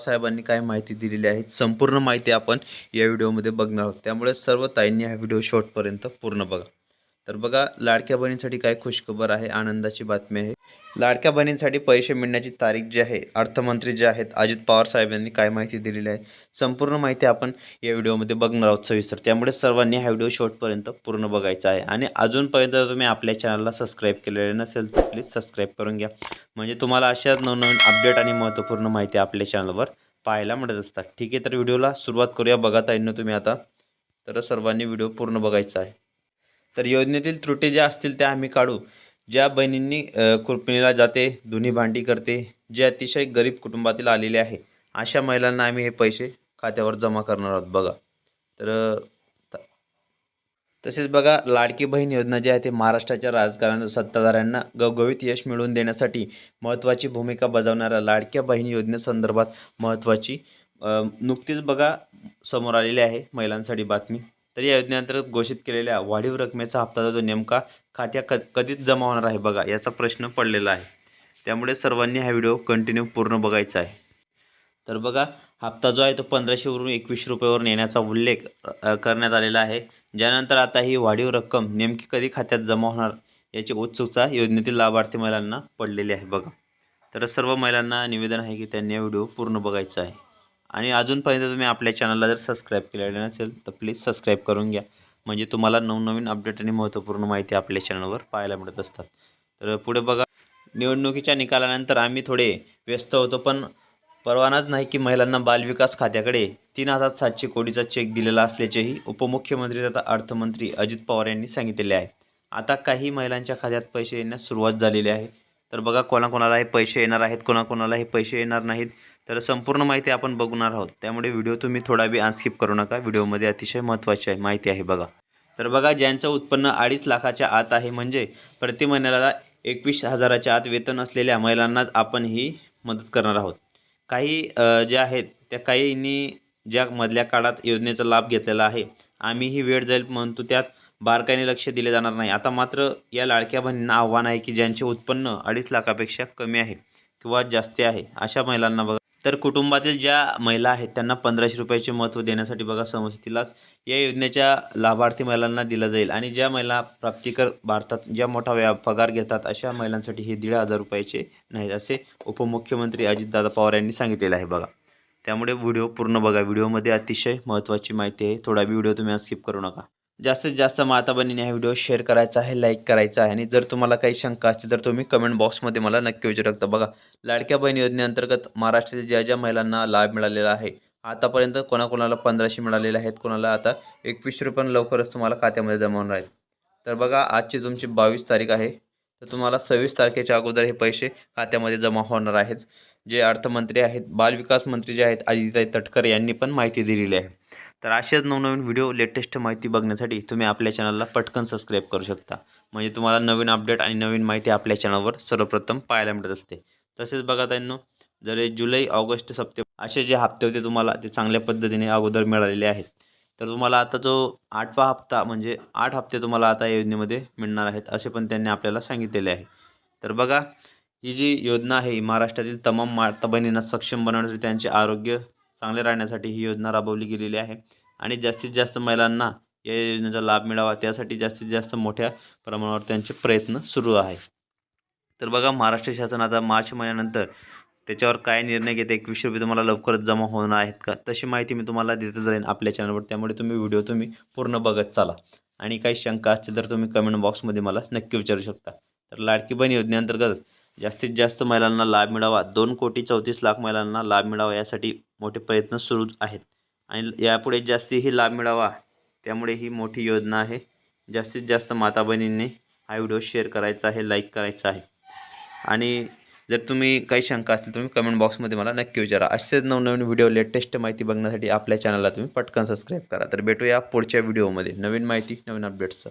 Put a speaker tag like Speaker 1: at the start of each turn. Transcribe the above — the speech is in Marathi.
Speaker 1: साहेबांनी काय माहिती दिलेली आहे संपूर्ण माहिती आपण या व्हिडिओमध्ये बघणार आहोत. त्यामुळे सर्व ताईंनी हा व्हिडिओ शॉर्टपर्यंत पूर्ण बघा. तर बघा लाडक्या बहिणींसाठी काय खुशखबर आहे आनंदाची बातमी आहे. लाडक्या बहिणींसाठी पैसे मिळण्याची तारीख जी आहे अर्थमंत्री जे आहेत अजित पवार साहेब यांनी काय माहिती दिलेली आहे संपूर्ण माहिती आपण या व्हिडिओमध्ये बघणार आहोत सविस्तर. त्यामुळे सर्वांनी हा व्हिडिओ शेवटपर्यंत पूर्ण बघायचा आहे. आणि अजूनपर्यंत जर तुम्ही आपल्या चॅनलला सबस्क्राईब केलेले नसेल तर प्लीज सबस्क्राईब करून घ्या. म्हणजे तुम्हाला अशाच नवनवीन अपडेट आणि महत्त्वपूर्ण माहिती आपल्या चॅनलवर पाहायला मिळत असतात. ठीक आहे तर व्हिडिओला सुरुवात करूया. बघा ताईंना तुम्ही आता. तर सर्वांनी व्हिडिओ पूर्ण बघायचा आहे. तर योजनेतील त्रुटी ज्या असतील त्या आम्ही काढू. ज्या बहिणींनी अ, जाते धुनी भांडी करते जे अतिशय गरीब कुटुंबातील आलेले आहे अशा महिलांना आम्ही हे पैसे खात्यावर जमा करणार आहोत. बघा. तर तसेच बघा लाडकी बहीण योजना जी आहे ते महाराष्ट्राच्या राजकारण सत्ताधाऱ्यांना गवगवीत यश मिळवून देण्यासाठी महत्त्वाची भूमिका बजावणाऱ्या लाडक्या बहीण योजनेसंदर्भात महत्त्वाची नुकतीच बघा समोर आलेली आहे महिलांसाठी बातमी. तर या योजनेअंतर्गत घोषित केलेल्या वाढीव रकमेचा हप्ता जो नेमका खात्या क कधीच जमा होणार आहे बघा याचा प्रश्न पडलेला आहे. त्यामुळे सर्वांनी हा व्हिडिओ कंटिन्यू पूर्ण बघायचा आहे. तर बघा हप्ता जो आहे तो पंधराशेवरून एकवीस रुपयावर नेण्याचा उल्लेख करण्यात आलेला आहे. ज्यानंतर आता ही वाढीव रक्कम नेमकी कधी खात्यात जमा होणार याची उत्सुकता योजनेतील लाभार्थी महिलांना पडलेली आहे बघा. तर सर्व महिलांना निवेदन आहे की त्यांनी हा व्हिडिओ पूर्ण बघायचा आहे. आणि अजूनपर्यंत तुम्ही आपल्या चॅनलला जर सबस्क्राईब केलेलं नसेल तर प्लीज सबस्क्राईब करून घ्या. म्हणजे तुम्हाला नवनवीन अपडेट आणि महत्त्वपूर्ण माहिती आपल्या चॅनलवर पाहायला मिळत असतात. तर पुढे बघा निवडणुकीच्या निकालानंतर आम्ही थोडे व्यस्त होतो पण परवानाच नाही की महिलांना बालविकास खात्याकडे तीन हजार सातशे कोटीचा चेक दिलेला असल्याचेही उपमुख्यमंत्री तथा अर्थमंत्री अजित पवार यांनी सांगितलेले आहे. आता काही महिलांच्या खात्यात पैसे येण्यास सुरुवात झालेली आहे. तर बघा कोणाकोणाला हे पैसे येणार आहेत कोणाकोणाला हे पैसे येणार नाहीत. तर संपूर्ण माहिती आपण बघणार आहोत. त्यामुळे व्हिडिओ तुम्ही थोडा बी अनस्किप करू नका. व्हिडिओमध्ये अतिशय महत्त्वाची आहे माहिती आहे बघा. तर बघा ज्यांचं उत्पन्न अडीच लाखाच्या आत आहे म्हणजे प्रति महिन्याला एकवीस हजाराच्या आत वेतन असलेल्या महिलांनाच आपण ही मदत करणार आहोत. काही ज्या आहेत त्या काहींनी ज्या मधल्या काळात योजनेचा लाभ घेतलेला आहे आम्ही ही वेळ जाईल म्हणतो त्यात. बारकाईने लक्ष दिले जाणार नाही. आता मात्र या लाडक्या बहिणींना आव्हान आहे की ज्यांचे उत्पन्न अडीच लाखापेक्षा कमी आहे किंवा जास्ती आहे अशा महिलांना बघा. तर कुटुंबातील ज्या महिला आहेत त्यांना पंधराशे रुपयाचे महत्त्व देण्यासाठी बघा समजतीलाच या योजनेच्या लाभार्थी महिलांना दिला जाईल. आणि ज्या महिला प्राप्तिकर भारतात ज्या मोठा व्या पगार घेतात अशा महिलांसाठी हे दीड हजार रुपयाचे नाहीत असे उपमुख्यमंत्री अजितदादा पवार यांनी सांगितलेलं आहे बघा. त्यामुळे व्हिडिओ पूर्ण बघा. व्हिडिओमध्ये अतिशय महत्त्वाची माहिती आहे. थोडा व्हिडिओ तुम्ही स्किप करू नका. जास्तीत जास्त माता बहिणीने हा व्हिडिओ शेअर करायचा आहे लाईक करायचा आहे. आणि जर तुम्हाला काही शंका असतील तर तुम्ही कमेंट बॉक्समध्ये मला नक्की विचारू शकता. बघा लाडक्या बहिणी योजनेअंतर्गत महाराष्ट्रातील ज्या ज्या महिलांना लाभ मिळालेला आहे आतापर्यंत कोणाकोणाला पंधराशे मिळालेले आहेत कोणाला आता एकवीसशे रुपये लवकरच तुम्हाला खात्यामध्ये जमा होणार आहेत. तर बघा आजची तुमची बावीस तारीख आहे तर तुम्हाला सव्वीस तारखेच्या अगोदर हे पैसे खात्यामध्ये जमा होणार आहेत. जे अर्थमंत्री आहेत बालविकास मंत्री जे आहेत आदिताई तटकर यांनी पण माहिती दिलेली आहे. तर असेच नवनवीन व्हिडिओ लेटेस्ट माहिती बघण्यासाठी तुम्ही आपल्या चॅनलला पटकन सबस्क्राईब करू शकता. म्हणजे तुम्हाला नवीन अपडेट आणि नवीन माहिती आपल्या चॅनलवर सर्वप्रथम पाहायला मिळत असते. तसेच बघा त्यांनो जर जुलै ऑगस्ट सप्टेंबर असे जे हप्ते होते तुम्हाला ते चांगल्या पद्धतीने अगोदर मिळालेले आहेत. तर तुम्हाला आता जो आठवा हप्ता म्हणजे आठ हप्ते तुम्हाला आता या योजनेमध्ये मिळणार आहेत असे पण त्यांनी आपल्याला सांगितलेले आहे. तर बघा ही जी योजना आहे ही महाराष्ट्रातील तमाम माता बहिणींना सक्षम बनवण्यासाठी त्यांचे आरोग्य चांगले राहण्यासाठी ही योजना राबवली गेलेली आहे. आणि जास्तीत जास्त महिलांना या योजनेचा लाभ मिळावा त्यासाठी जास्तीत जास्त मोठ्या प्रमाणावर त्यांचे प्रयत्न सुरू आहे. तर बघा महाराष्ट्र शासन आता मार्च महिन्यानंतर त्याच्यावर काय निर्णय घेते एकवीसशे रुपये तुम्हाला लवकरच जमा होणार आहेत का? तशी माहिती मी तुम्हाला देतच राहीन आपल्या चॅनलवर त्यामुळे तुम्ही व्हिडिओ तुम्ही पूर्ण बघत चाला. आणि काही शंका असतील तर तुम्ही कमेंट बॉक्समध्ये मला नक्की विचारू शकता. तर लाडकी बहीण योजनेअंतर्गत जास्तीत जास्त महिलांना लाभ मिळावा दोन कोटी चौतीस लाख महिलांना लाभ मिळावा यासाठी मोठे प्रयत्न सुरू आहेत. आणि यापुढे जास्तीही लाभ मिळावा त्यामुळे ही मोठी योजना आहे. जास्तीत जास्त माता बहिणींनी हा व्हिडिओ शेअर करायचा आहे लाईक करायचा आहे. आणि जर तुम्ही काही शंका असतील तुम्ही कमेंट बॉक्समध्ये मला नक्की विचारा. असेच नवनवीन व्हिडिओ लेटेस्ट माहिती बघण्यासाठी आपल्या चॅनलला तुम्ही पटकन सबस्क्राईब करा. तर भेटूया पुढच्या व्हिडिओमध्ये. नवीन माहिती नवीन अपडेट्सचं